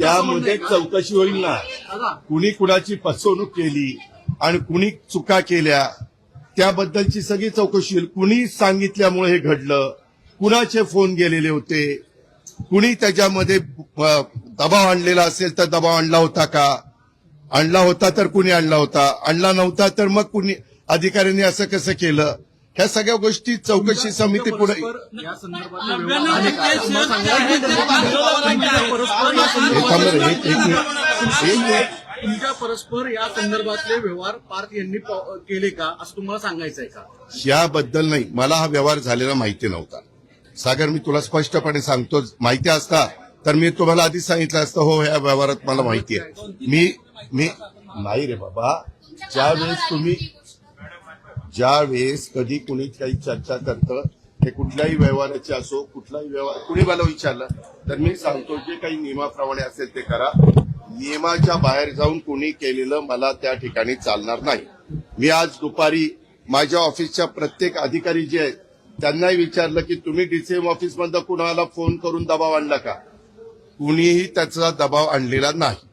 त्यामध्ये? चौकशी होईल ना. कुणी कुणाची फसवणूक केली आणि कुणी चुका केल्या त्याबद्दलची सगळी चौकशी होईल. कुणी सांगितल्यामुळे हे घडलं कुणाचे फोन गेलेले होते कुणी त्याच्यामध्ये दबाव आणलेला असेल तर दबाव आणला होता का? आणला होता तर कुणी आणला होता? आणला नव्हता तर मग कुणी अधिकाऱ्यांनी असं कसं केलं? ह्या सगळ्या गोष्टी चौकशी समिती पुढे. तुमच्या परस्पर या. संदर्भातले- व्यवहार पार्थ यांनी केले का? असं तुम्हाला सांगायचं आहे का? याबद्दल नाही. मला हा व्यवहार झालेला माहिती नव्हता. सागर मी तुला स्पष्टपणे सांगतो माहिती असता तर मी तुम्हाला आधी सांगितलं असतं हो या व्यवहारात मला माहिती आहे. मी मी नाही रे बाबा. ज्या वेळेस तुम्ही ज्या वेळेस कधी कुणी काही चर्चा करतं ते कुठल्याही व्यवहाराचे असो कुठलाही व्यवहार कुणी मला विचारलं तर मी सांगतो जे काही नियमाप्रमाणे असेल ते करा. नियमाच्या बाहेर जाऊन कुणी केलेलं मला त्या ठिकाणी चालणार नाही. मी आज दुपारी माझ्या ऑफिसच्या प्रत्येक अधिकारी जे आहेत त्यांनाही विचारलं की तुम्ही डीसीएम ऑफिसमधनं कुणाला फोन करून दबाव आणला का? कुणीही त्याचा दबाव आणलेला नाही.